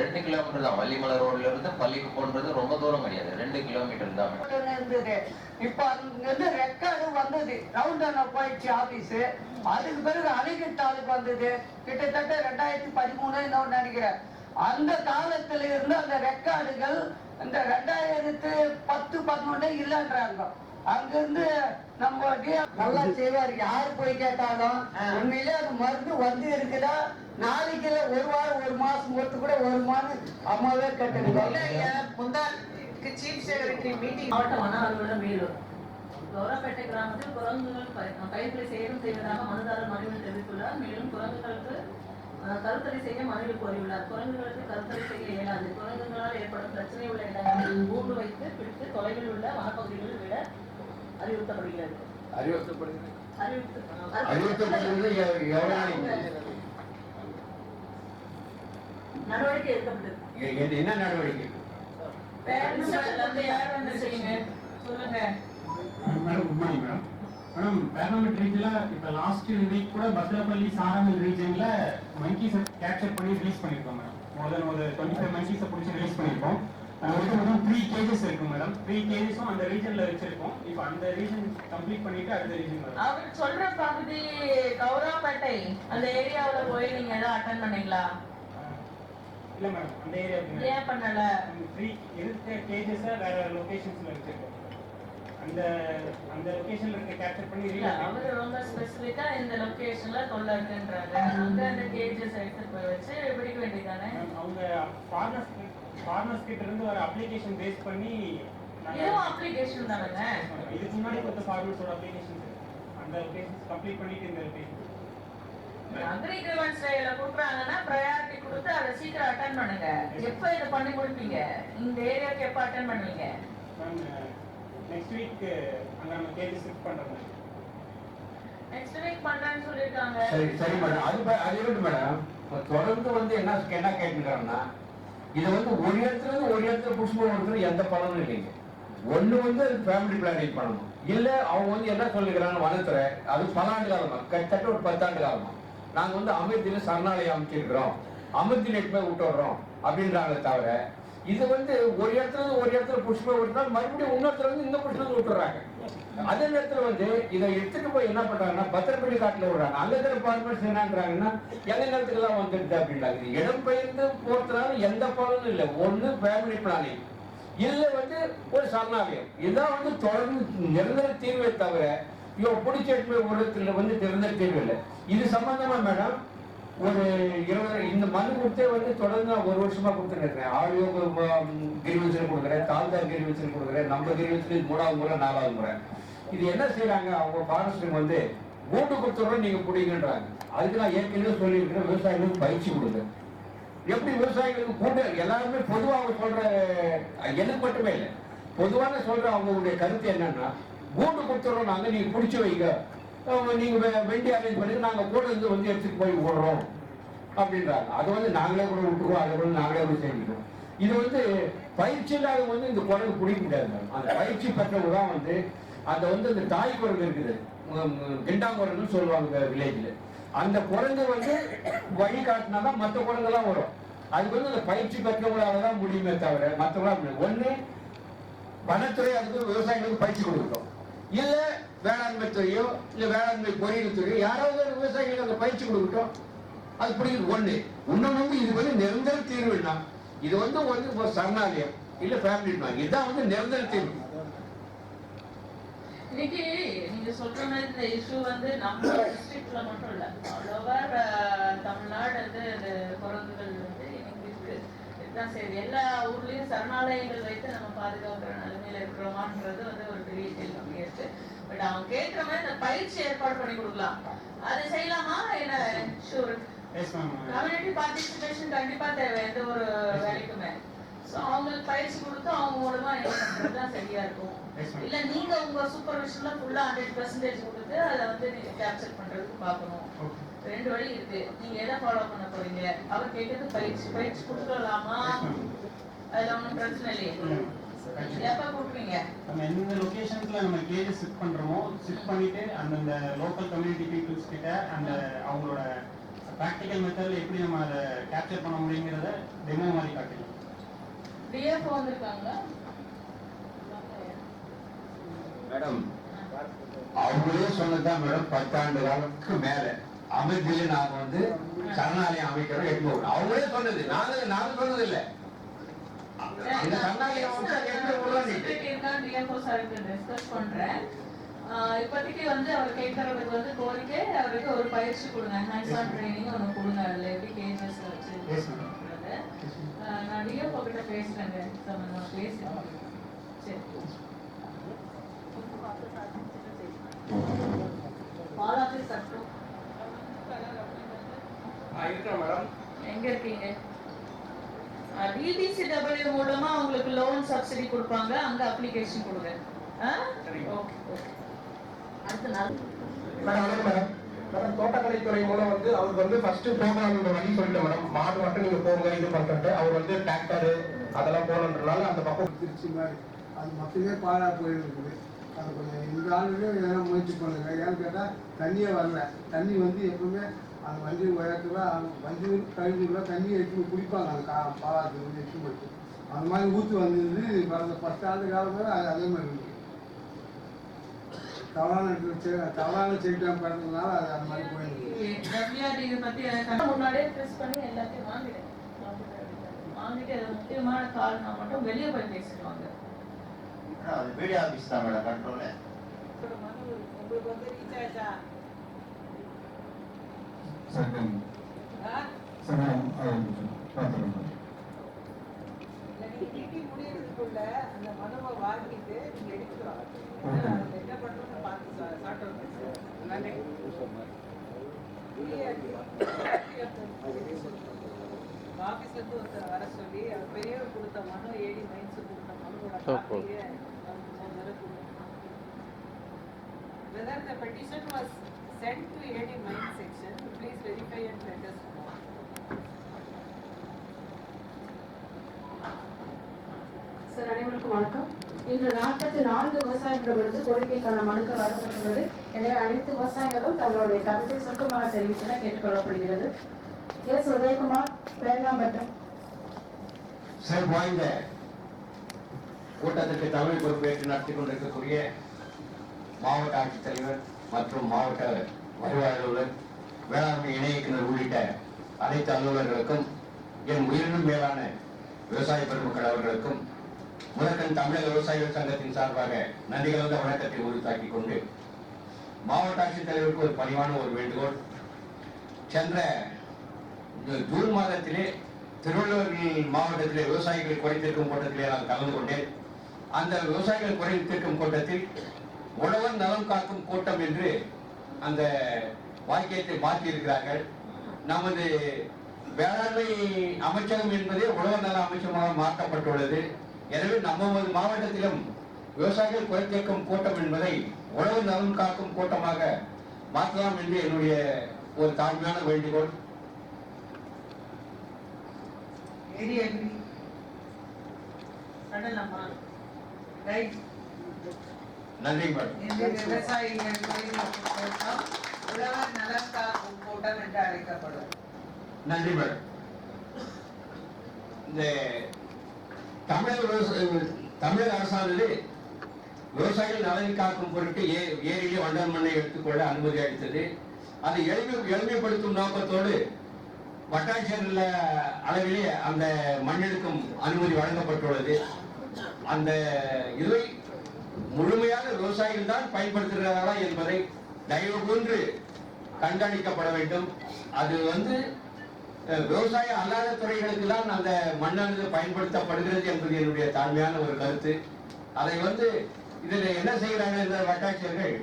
ரெண்டு கிலோமீட்டர் தான். வள்ளிமலை ரோட்ல இருந்து பள்ளிக்கு போன்றது ரொம்ப தூரம் கிடையாது. ரெண்டு கிலோமீட்டர் தான். இருந்தது இப்ப அங்கிருந்து ரெக்கார்டு வந்தது. ரவுண்டான போயிடுச்சு ஆபீஸ் அதுக்கு பிறகு அணைக்கட் தாலுக்கு வந்தது. கிட்டத்தட்ட ரெண்டாயிரத்தி பதிமூணு இன்னொன்னு நினைக்கிறேன். அந்த காலத்துல இருந்து அந்த ரெக்கார்டுகள் இந்த ரெண்டாயிரத்து பத்து பதினொன்னு இல்லைன்றாங்க. அங்கிருந்து நம்ம நல்லா செய்வார். யாரு போய் கேட்டாலும் உண்மையிலே அது மருந்து வந்து இருக்குதா? நாளைக்கு இல்ல ஒரு வாரம் ஒரு மாசம் பொறுத்து கூட ஒரு மாதம் அம்மாவே கேட்டுருக்கோம் முந்தாக்கு சீஃப் செக்ரட்டரி மீட்டிங் மாவட்ட வன அலுவலர் வேலூர் கௌரவப்பேட்டை கிராமத்தில் குரங்குகள் பயிர்களை சேதம் செய்வதாக மனுதாரர் மனுவில் தெரிவித்துள்ளார். மேலும் குரங்குகளுக்கு கருத்தடை செய்ய மனுவில் கோரியுள்ளார். குரங்குகளுக்கு கருத்தடை செய்ய இயலாது. குரங்குகளால் ஏற்படும் பிரச்சனை உள்ள இடங்களில் கூண்டு வைத்து பிடித்து தொலைவில் உள்ள வனப்பகுதிகளில் விட அறிவுறுத்தப்படுகிறது. அறிவுறுத்தப்படுகிறது. அறிவுறுத்து அறிவுறுத்தப்படுகிறது? நடவடிக்கை எடுக்கப்பட்டது. என்ன நடவடிக்கை? Madam good morning madam. Madam பேரமெண்ட் ரீஜன்ல இப்ப லாஸ்ட் வீக் கூட பத்ரப்பள்ளி சாரங்கல் ரீஜன்ல மங்கீஸ் கேப்சர் பண்ணி ரிலீஸ் பண்ணிருக்கோம் மேடம். மோர் தென் ஒரு டுவெண்ட்டி ஃபைவ் மங்கீஸை பிடிச்சி ரிலீஸ் பண்ணிருக்கோம். மொத்தம் த்ரீ கேஜஸ் இருக்கு மேடம் த்ரீ கேஜஸும் அந்த ரீஜன்ல வச்சிருக்கோம். இப்போ அந்த ரீஜன் கம்ப்ளீட் பண்ணிட்டு அடுத்த ரீஜன் வரும். அவர் சொல்ற பகுதி கௌரவப்பேட்டை அந்த ஏரியாவுல போய் நீங்க ஏதாவது அட்டன் பண்ணீங்களா? இல்ல மேடம் அந்த ஏரியா ஏன் பண்ணல? த்ரீ இருக்க கேஜஸை வேற லொகேஷன்ஸ்ல வச்சிருக்கோம். அந்த அந்த லொகேஷன்ல இருக்க கேப்சர் பண்ணி இல்ல அவரு ரொம்ப ஸ்பெசிபிக்கா இந்த லொகேஷன்ல தொல்லை இருக்குன்றாங்க அங்க அந்த கேஜஸ் எடுத்து போய் வச்சு பிடிக்க வேண்டியதானே அவங்க ஃபார்மர்ஸ் ஃபார்மர்ஸ் கிட்ட இருந்து ஒரு அப்ளிகேஷன் பேஸ் பண்ணி இதுவும் அப்ளிகேஷன் தானேங்க இதுக்கு முன்னாடி கொடுத்த ஃபார்மர்ஸோட அப்ளிகேஷன் அந்த அப்ளிகேஷன்ஸ் கம்ப்ளீட் பண்ணிட்டு இந்த அப்ளிகேஷன் அக்ரி கிரீவன்ஸ் கொடுக்குறாங்கன்னா ப்ரையாரிட்டி கொடுத்து அதை சீக்கிரம் அட்டன் பண்ணுங்க. எப்ப இதை பண்ணி கொடுப்பீங்க? இந்த ஏரியாவுக்கு எப்ப அட்டன் பண்ணுவீங்க? நெக்ஸ்ட் வீக் அங்க நம்ம கேஜ் ஷிஃப்ட் பண்றோம் நெக்ஸ்ட் வீக் பண்றேன்னு சொல்லிருக்காங்க சரி சரி மேடம் அது அது இருக்கட்டும் மேடம் தொடர்ந்து வந்து என்ன என்ன கேட்டுக்கிறாங்கன்னா இது வந்து ஒரு இடத்துல இருந்து ஒரு இடத்துல புஷ் பண்ணுறது எந்த பலனும் இல்லைங்க. ஒண்ணு வந்து ஃபேமிலி பிளானிங் பண்ணணும். இல்ல அவங்க வந்து என்ன சொல்லிக்கிறாங்க வனத்துறை அது பல ஆண்டு காலமா கிட்டத்தட்ட ஒரு பத்தாண்டு காலமா நாங்க வந்து அமிர்தியில சரணாலயம் அமைச்சிருக்கிறோம். அமிர்தி நெட் போய் வர்றோம் அப்படின்றாங்களே தவிர இது வந்து ஒரு இடத்துல இருந்து ஒரு இடத்துல புஷ் விட்டுனா மறுபடியும் இன்னொருத்தர் வந்து இந்த புஷ்பத்தை விட்டுறாங்க. அதே நேரத்துல வந்து இதை எடுத்துட்டு போய் என்ன பண்றாங்கன்னா பத்திரப்பள்ளி காட்டுல விடுறாங்க. அங்க இருக்கிற பார்மெண்ட்ஸ் என்னன்றாங்கன்னா எந்த நேரத்துக்கு எல்லாம் வந்துடுது அப்படின்றாங்க. இடம் பெயர்ந்து போறதுனால எந்த பலனும் இல்லை. ஒண்ணு ஃபேமிலி பிளானிங் இல்ல வந்து ஒரு சரணாலயம். இதான் வந்து தொடர்ந்து நிரந்தர தீர்வை தவிர இவன் பிடிச்ச போய் உலகத்துல வந்து நிரந்தர தீர்வு இல்லை. இது சம்பந்தமா மேடம் ஒரு இருபது இந்த மனு கொடுத்தே வந்து தொடர்ந்து நான் ஒரு வருஷமா கொடுத்துருக்கேன் இருக்கேன் ஆடியோ கிரிவன்சல் கொடுக்குறேன் தால்தார் கிரிவன்சல் கொடுக்குறேன் நம்ம கிரிவன்சல் மூணாவது முறை நாலாவது முறை. இது என்ன செய்யறாங்க அவங்க ஃபாரஸ்ட்டுக்கு வந்து கூட்டு கொடுத்துறோம் நீங்க பிடிங்கன்றாங்க அதுக்கு நான் ஏற்கனவே சொல்லியிருக்கிறேன் விவசாயிகளுக்கு பயிற்சி கொடுங்க. எப்படி விவசாயிகளுக்கு கூட்டு? எல்லாருமே பொதுவாக அவங்க சொல்ற எனக்கு மட்டுமே இல்லை பொதுவான சொல்ற அவங்களுடைய கருத்து என்னன்னா கூண்டு கொடுத்துறோம் நாங்க நீங்க பிடிச்சி வைங்க. நீங்க வெ- வெண்டி அரேஞ்ச் பண்ணி நாங்க கூட இருந்து வந்து எடுத்துட்டு போய் விடுறோம் அப்படின்றாங்க. அதை வந்து நாங்களே கூட விட்டுருவோம் அதை கூட நாங்களே கூட செஞ்சுக்கிறோம் இது வந்து பயிற்சி வந்து இந்த குரங்கு பிடிக்க முடியாது அந்த பயிற்சி பெற்றவங்க தான் வந்து அந்த வந்து அந்த தாய் குரங்கு இருக்குது. கிண்டாங்குரங்குன்னு சொல்லுவாங்க வில்லேஜில் அந்த குரங்கு வந்து வழி காட்டினா தான் மற்ற குரங்கெல்லாம் வரும். அதுக்கு வந்து அந்த பயிற்சி பெற்றவங்களால தான் முடியுமே தவிர மற்றவங்களாம் ஒன்று வனத்துறை அதுக்கு விவசாயிகளுக்கு பயிற்சி கொடுக்கணும் இல்லை வேளாண்மை துறையோ இல்ல வேளாண்மை பொறியியல் துறையோ யாராவது ஒரு விவசாயிகளுக்கு அந்த பயிற்சி கொடுக்கட்டும். அது பிடிக்குது ஒண்ணு. இன்னொன்னு வந்து இது வந்து நிரந்தர தீர்வுன்னா இது வந்து வந்து ஒரு சரணாலயம் இல்ல ஃபேமிலி இதுதான் வந்து நிரந்தர தீர்வு. இன்னைக்கு நீங்க சொல்ற மாதிரி இந்த இஷ்யூ வந்து நம்ம டிஸ்ட்ரிக்ட்ல மட்டும் இல்ல ஆல் ஓவர் தமிழ்நாடு வந்து இந்த குரங்குகள் வந்து இன்னைக்கு இருக்கு. இதுதான் சரி. எல்லா ஊர்லயும் சரணாலயங்கள் வைத்து நம்ம பாதுகாக்கிற நிலைமையில இருக்கிறோமான்றது வந்து ஒரு பெரிய கேள்வி இருக்கு. பட் அவங்க கேட்கிற மாதிரி இந்த பயிற்சி ஏற்பாடு பண்ணி கொடுக்கலாம். அது செய்யலாமா? என்ன? ஷூர் கம்யூனிட்டி பார்ட்டிசிபேஷன் கண்டிப்பா தேவை எந்த ஒரு வேலைக்குமே. ஸோ அவங்களுக்கு பயிற்சி கொடுத்து அவங்க மூலமா என்ன பண்றது தான் சரியா இருக்கும். இல்ல நீங்க உங்க சூப்பர்விஷன்ல ஃபுல்லா ஹண்ட்ரட் பெர்சன்டேஜ் கொடுத்து அதை வந்து நீங்க கேப்சர் பண்றதுக்கு பார்க்கணும். ஓகே ரெண்டு வழி இருக்கு. நீங்க எதை ஃபாலோ பண்ண போறீங்க? அவர் கேட்கறது பயிற்சி. பயிற்சி ma'am. அதுல ஒன்றும் பிரச்சனை இல்லையே. நம்ம எந்தெந்த லொகேஷன்ஸ்ல நம்ம கேஜ் ஷிஃப்ட் பண்றோமோ ஷிஃப்ட் பண்ணிட்டு அந்தந்த லோக்கல் கம்யூனிட்டி பீப்புள்ஸ் கிட்ட அந்த அவங்களோட ப்ராக்டிக்கல் மெத்தட்ல எப்படி நம்ம அதை கேப்சர் பண்ண முடியுங்கிறத டெமோ மாதிரி வந்திருக்காங்களா? மேடம் அவங்களே சொன்னதுதான் மேடம் பத்தாண்டு காலத்துக்கு மேல. அமைதியில நாங்க வந்து சரணாலயம் அமைக்கிறோம் அவங்களே சொன்னது. நாங்க நாங்க சொன்னது இல்ல இந்த சரணாலயம் அமைச்சா எட்நூறு இருக்கான்னு டிஎஃப்ஓ சாருக்கு டிஸ்கஸ் பண்றேன் இப்போதைக்கு வந்து அவர் கேட்கறதுக்கு வந்து கோரிக்கை அவருக்கு ஒரு பயிற்சி கொடுங்க ஹேண்ட்ஸ் ஆன் ட்ரைனிங் ஒன்று கொடுங்க அதில் எப்படி கேஜஸ் வச்சு நான் டிஎஃப்ஓ கிட்ட பேசுறேங்க சம்பந்தமா பேசுறேன் சரி. பாலாஜி சட்டம் இருக்கிறேன் மேடம். எங்க இருக்கீங்க? டிபிசிடபிள்யூ மூலமா உங்களுக்கு லோன் சப்சிடி கொடுப்பாங்க. அங்க அப்ளிகேஷன் கொடுங்க. ஓகே ஓகே அடுத்த நாள். மேடம் தோட்டக்கலைத்துறை மூலம் வந்து அவருக்கு வந்து ஃபர்ஸ்ட் போகலாம்ன்ற வழி சொல்லிட்டேன் மேடம். மாடு மட்டும் நீங்க போங்க இது பண்ணிட்டு அவர் வந்து டிராக்டர் அதெல்லாம் போகணுன்றனால அந்த பக்கம் திருச்சி மாதிரி. அது மொத்தமே பாழா போயிருக்குது அது கொஞ்சம் இந்த ஆளுமே எதனா முயற்சி பண்ணுங்க. ஏன்னு கேட்டால் தண்ணியே வரல. தண்ணி வந்து எப்பவுமே அந்த வண்டி உயரத்துல வண்டி கழிவுக்குள்ள தண்ணியை எடுத்து குடிப்பாங்க. அந்த கா பாலாத்துக்கு வந்து எடுத்து போட்டு அந்த மாதிரி ஊற்று வந்தது கடந்த பத்து ஆண்டு காலமாக அது அதே மாதிரி இருக்கு. தவறான தவறான பிறந்ததுனால அது அந்த மாதிரி எனக்கு முன்னாடியே ப்ரெஸ் பண்ணி எல்லாத்தையும் வாங்கிட்டேன் வாங்கிட்டு முக்கியமான காரணம் மட்டும் வெளியே போய் பேசிடுவாங்க அது வீடியோ ஆபீஸ் தான் மேடம் கண்ட்ரோல் உங்களுக்கு வந்து ஆயிடுச்சா மீட்டிங் முடியறதுக்குள்ள அந்த மனுவை வாங்கிட்டு நீங்க எடுத்துக்கலாம் அதுல என்ன பண்றோம்னு பார்த்து சார்ட் ஆபீஸ்ல இருந்து ஒருத்தர் வர சொல்லி பெரியவர் கொடுத்த மனு ஏடி மைன்ஸ் கொடுத்த மனுவோட. Whether the petition was sent to AD mine section, please verify and let us know. Sir அனைவருக்கும் வணக்கம். இன்று நாற்பத்தி நான்கு விவசாயிகளிடமிருந்து கோரிக்கைக்கான மனுக்கள் வழங்கப்பட்டுள்ளது எனவே அனைத்து விவசாயிகளும் தங்களுடைய கருத்தை சுருக்கமாக தெரிவித்தன கேட்டுக்கொள்ளப்படுகிறது. எஸ். உதயகுமார் வேளாம்பட்டம் சார் வாய்ந்த கூட்டத்திற்கு தமிழ் பொறுப்பேற்று நடத்தி கொண்டிருக்கக்கூடிய மாவட்ட ஆட்சித்தலைவர் மற்றும் மாவட்ட வருவாய் அலுவலர் வேளாண்மை இணை இயக்குனர் உள்ளிட்ட அனைத்து அலுவலர்களுக்கும் என் உயிரினும் மேலான விவசாய பெருமக்கள் அவர்களுக்கும் முதற்கண் தமிழக விவசாயிகள் சங்கத்தின் சார்பாக நன்றி கலந்த வணக்கத்தை உறுதித்தாக்கிக் கொண்டு மாவட்ட ஆட்சித்தலைவருக்கு ஒரு பணிவான ஒரு வேண்டுகோள். சென்ற ஜூன் மாதத்திலே திருவள்ளுவர் மாவட்டத்திலே விவசாயிகள் குறைத்திருக்கும் கூட்டத்திலே நான் கலந்து கொண்டேன். அந்த விவசாயிகள் குறைத்திருக்கும் கூட்டத்தில் உழவன் நலம் காக்கும் கூட்டம் என்று அந்த வாக்கியத்தை மாற்றி இருக்கிறார்கள் நமது வேளாண்மை அமைச்சகம் என்பதே உழவர் நல அமைச்சகமாக மாற்றப்பட்டுள்ளது எனவே நமது மாவட்டத்திலும் விவசாயிகள் குறைத்தேக்கும் கூட்டம் என்பதை உழவர் நலம் காக்கும் கூட்டமாக மாற்றலாம் என்று என்னுடைய ஒரு தாழ்மையான வேண்டுகோள் AD agree. Right. நன்றி மேடம். விவசாயிகள் கூட்டம் உழவர் காக்கும் கூட்டம் என்று அழைக்கப்படும். நன்றி மேடம். இந்த தமிழக விவசாய தமிழக அரசானது விவசாயிகள் நலனை காக்கும் பொருட்டு ஏ ஏரியிலே வண்டல் மண்ணை எடுத்துக்கொள்ள அனுமதி அளித்தது. அதை எளிமை எளிமைப்படுத்தும் நோக்கத்தோடு வட்டாட்சியர் அளவிலே அந்த மண்ணெடுக்கும் அனுமதி வழங்கப்பட்டுள்ளது. அந்த இதை முழுமையாக விவசாயிகள் தான் பயன்படுத்துகிறார்களா என்பதை தயவு கூர்ந்து கண்காணிக்கப்பட வேண்டும். அது வந்து விவசாயம் விவசாய அல்லாத துறைகளுக்கு தான் அந்த மண்ணானது பயன்படுத்தப்படுகிறது என்பது என்னுடைய தாழ்மையான ஒரு கருத்து. அதை வந்து இதில் என்ன செய்கிறாங்க இந்த வட்டாட்சியர்கள்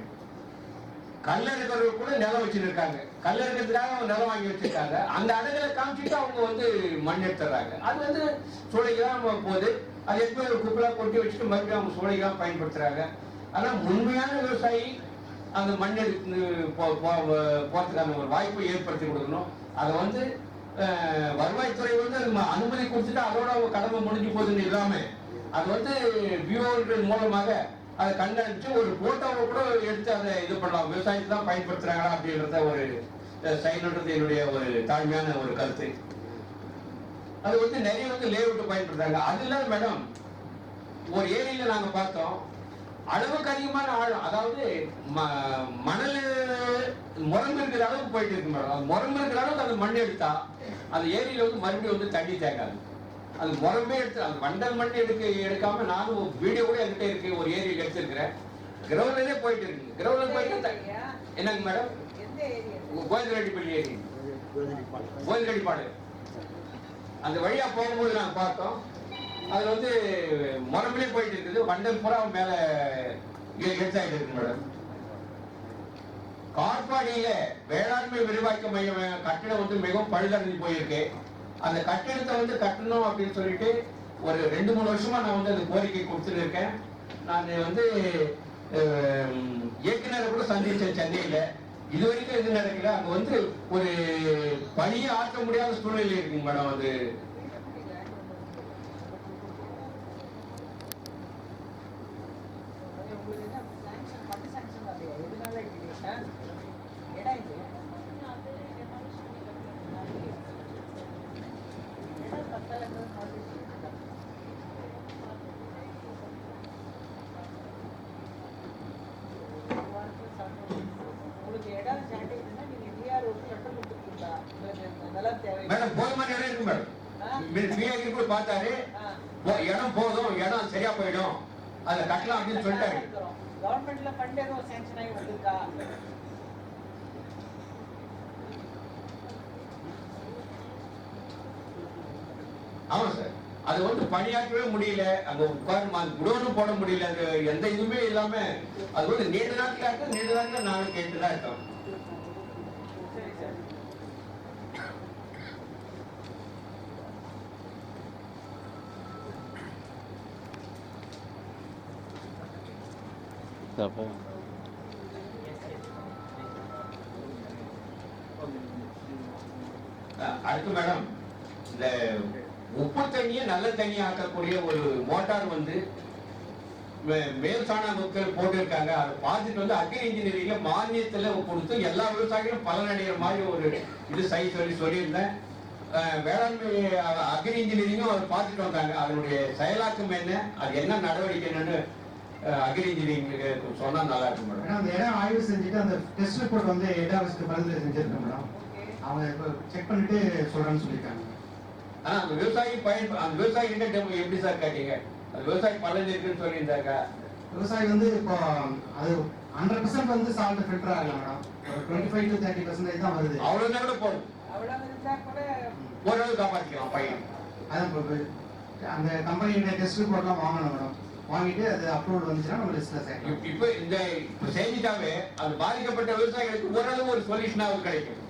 கல்லறுக்கிறவங்க கூட நிலம் வச்சிருக்காங்க. கல்லறுக்கிறதுக்காக அவங்க நிலம் வாங்கி வச்சிருக்காங்க. அந்த அடங்களை காமிச்சிட்டு அவங்க வந்து மண் எடுத்துறாங்க அது வந்து சூளைக்கு தான் போகுது. அது எப்போ ஒரு குப்பலாக கொட்டி வச்சுட்டு மறுபடியும் அவங்க சூளைக்கு பயன்படுத்துகிறாங்க ஆனால் உண்மையான விவசாயி அந்த மண் எடுத்து போ- ஒரு வாய்ப்பை ஏற்படுத்தி கொடுக்கணும். அதை வந்து வருவாய்த்துறை வந்து அது ம- அனுமதி கொடுத்துட்டு அதோட அவங்க கடமை முடிஞ்சு போகுதுன்னு இல்லாமல் அது வந்து வியூவர்கள் மூலமாக அதை கண்காணிச்சு ஒரு போட்டோவை கூட எடுத்து அதை இது பண்ணலாம். விவசாயத்தை தான் பயன்படுத்துகிறாங்களா அப்படின்றத ஒரு செய்யணுன்றது என்னுடைய ஒரு தாழ்மையான ஒரு கருத்து. அது வந்து நிறைய வந்து லேஅவுட் பயன்படுத்தாங்க அது இல்லாத மேடம் ஒரு ஏரியில நாங்க பார்த்தோம். அளவுக்கு அதிகமான ஆழம் அதாவது ம- மணல் முரம்பு இருக்கிற அளவுக்கு போயிட்டு இருக்கு மேடம் அது முரம்பு இருக்கிற அளவுக்கு அந்த மண் எடுத்தா அந்த ஏரியில வந்து மறுபடியும் வந்து தண்ணி தேங்காது. அது முரம்பே எடுத்து அந்த வண்டல் மண் எடுக்க எடுக்காம நானும் வீடியோ கூட என்கிட்ட இருக்கு ஒரு ஏரியில் எடுத்திருக்கிறேன். கிரவுண்ட்லயே போயிட்டு இருக்கு. கிரவுண்ட்ல போயிட்டு என்னங்க மேடம் எந்த ஏரியா? கோவிந்தரெட்டிப்பள்ளி ஏரி. கோவிந்தரெட்டிப்பாடு அந்த வழியா போகும்போது நாங்க பார்த்தோம். அதுல வந்து முரம்பிலே போயிட்டு இருக்குது. வண்டல் பூரா மேலே மேல எடுத்தாயிட்டு இருக்கு மேடம். காட்பாடியில வேளாண்மை விரிவாக்க மையம் கட்டிடம் வந்து மிகவும் பழுதடைஞ்சு போயிருக்கு. அந்த கட்டிடத்தை வந்து கட்டணும் அப்படின்னு சொல்லிட்டு ஒரு ரெண்டு மூணு வருஷமா நான் வந்து அந்த கோரிக்கை கொடுத்துட்டு இருக்கேன். நான் வந்து அஹ், இயக்குனரை கூட சந்திச்சேன் சென்னையில. இது வரைக்கும் எது நடக்குது அங்க வந்து ஒரு பணியை ஆற்ற முடியாத சூழ்நிலை இருக்குங்க மேடம் அது. Thank you sanction, fund sanction வரலையா? எதனால இப்படி இருக்கா? இடம் இது. இடம் பத்தலைங்கிறது மாதிரி சொல்லிட்டு உங்களுக்கு இடம் சாட்டிங்கன்னா நீங்க டிஆர்ஓக்கு லெட்டர் கொடுத்துருக்கீங்களா உங்களுக்கு இந்த நிலம் தேவை மேடம் போதுமான இடம் இருக்கு மேடம் பிஆர்கி கூட பார்த்தாரு இடம் போதும் இடம் சரியா போயிடும். அதை கட்டலாம் அப்படின்னு சொல்லிட்டாரு. கவர்மெண்ட்ல ஃபண்ட் எதுவும் சாங்ஷன் ஆகி வந்திருக்கா ஆமா சார். அது வந்து பணியாற்றவே முடியல. அங்க உட்கார்ந்து அந்த குடோனும் போட முடியல. அது எந்த இதுவுமே இல்லாம அது வந்து நீண்ட நாட்களா இருக்கு நீண்ட நாட்கள் நானும் கேட்டுதான் இருக்கோம். அஹ் அடுத்து மேடம் இந்த உப்பு தண்ணியை நல்ல தண்ணி ஆக்கக்கூடிய ஒரு மோட்டார் வந்து மே- மேல் சாணாமுக்கள் போட்டிருக்காங்க. அதை பார்த்துட்டு வந்து அக்ரி இன்ஜினியரிங்ல மானியத்துல கொடுத்து எல்லா விவசாயிகளும் பலனடைகிற மாதிரி ஒரு இது சை சொல்லி சொல்லியிருந்தேன். வேளாண்மை அக்ரி இன்ஜினியரிங்கும் அவர் பார்த்துட்டு வந்தாங்க. அதனுடைய செயலாக்கம் என்ன அது என்ன நடவடிக்கை என்னன்னு அக்ரி இன்ஜினியரிங் சொன்னா நல்லா இருக்கும் மேடம் மேடம் அந்த இடம் ஆய்வு செஞ்சுட்டு அந்த டெஸ்ட் ரிப்போர்ட் வந்து ஹெட் ஆஃபீஸ்க்கு பரிந்துரை செஞ்சிருக்கேன் மேடம் அவங்க இப்போ செக் பண்ணிட்டு சொல்றேன்னு சொல்லியிருக்காங்க. ஆனா அந்த விவசாயி பயன் அந்த விவசாயி கிட்ட டெமோ எப்படி சார் கேட்டீங்க? அந்த விவசாயி பலன் இருக்குன்னு சொல்லியிருந்தாங்க விவசாயி வந்து இப்போ அது ஹண்ட்ரட் பர்சன்ட் வந்து சால்ட் ஃபில்டர் ஆகல மேடம் ஒரு twenty five to thirty percentage தான் வருது. அவ்வளவு கூட போதும். அவ்வளவு இருந்தா கூட ஓரளவு காப்பாற்றிக்கலாம் பையன். அதான் இப்போ அந்த கம்பெனியோட டெஸ்ட் ரிப்போர்ட்லாம் வாங்கணும் மேடம் வாங்கிட்டு அது அப்ரூவல் வந்துச்சுன்னா நம்ம லிஸ்ட்ல சேர்க்கலாம் இப்ப- இந்த இப்ப செஞ்சுட்டாவே அது பாதிக்கப்பட்ட விவசாயிகளுக்கு ஓரளவு ஒரு சொல்யூஷனாவது கிடைக்கும்.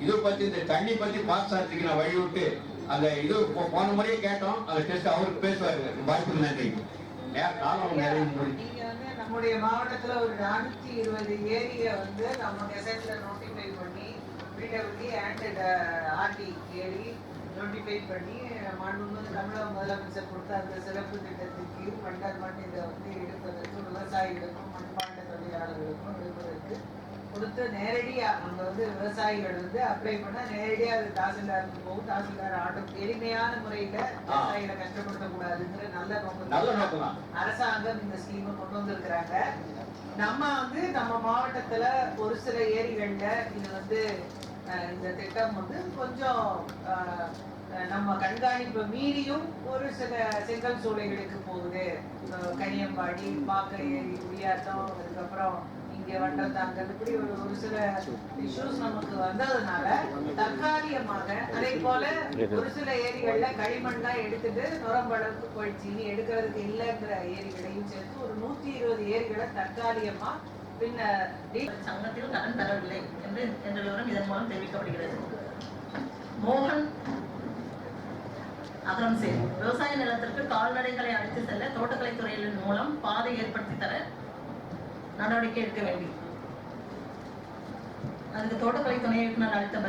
இதை பத்தி இந்த தண்ணி பத்தி பாஸ் ஆகிறதுக்கு நான் வழி விட்டு அந்த இது போ- போன முறையே கேட்டோம். அந்த டெஸ்ட் அவருக்கு பேசுவாரு. வாய்ப்புக்கு நன்றி நேரம் காலம் நிறைய முடிஞ்சு நம்முடைய மாவட்டத்துல ஒரு நானூத்தி இருபது ஏரிய வந்து நம்ம கெசட்ல நோட்டிஃபை பண்ணி பிடபிள்யூ அண்ட் ஆர்டி ஏரி நோட்டிஃபை பண்ணி மாண்புமிகு தமிழக முதலமைச்சர் கொடுத்த அந்த சிறப்பு திட்டத்துக்கு மண்டல் மண் இதை வந்து எடுப்பதற்கு விவசாயிகளுக்கும் மண்பாண்ட தொழிலாளர்களுக்கும் எடுப்பதற்கு கொடுத்து நேரடியா அங்க வந்து விவசாயிகள் வந்து அப்ளை பண்ணா நேரடியா அது தாசில்தாருக்கு போகும். தாசில்தார் ஆட்டும் எளிமையான முறையில விவசாயிகளை கஷ்டப்படுத்த கூடாதுங்கிற நல்ல நோக்கம் அரசாங்கம் இந்த ஸ்கீமை கொண்டு வந்திருக்கிறாங்க. நம்ம வந்து நம்ம மாவட்டத்துல ஒரு சில ஏரிகள்ல இது வந்து இந்த திட்டம் வந்து கொஞ்சம் நம்ம கண்காணிப்பு மீறியும் ஒரு சில செங்கல் சூளைகளுக்கு போகுது. கனியம்பாடி பாக்க ஏரி குடியாத்தம் அதுக்கப்புறம் இங்க வண்டத்தாங்கல் இப்படி ஒரு ஒரு சில இஷ்யூஸ் நமக்கு வந்ததுனால தற்காலிகமாக அதே போல ஒரு சில ஏரிகள்ல களிமண்லாம் எடுத்துட்டு நுரம்பளவுக்கு போயிடுச்சு. இனி எடுக்கிறதுக்கு இல்லைங்கிற ஏரிகளையும் சேர்த்து ஒரு நூத்தி இருபது ஏரிகளை தற்காலிகமா பின்னர் சங்கத்தில் கடன் தரவில்லை என்று என்ற விவரம் இதன் மூலம் தெரிவிக்கப்படுகிறது. மோகன் அகரம் சேர் விவசாய நிலத்திற்கு கால்நடைகளை அழைத்து செல்ல தோட்டக்கலை துறையின் மூலம் பாதை ஏற்படுத்தி தர நடவடிக்கை எடுக்க வேண்டும் அதுக்கு தோட்டக்கலை துணை இயக்குனர் அளித்த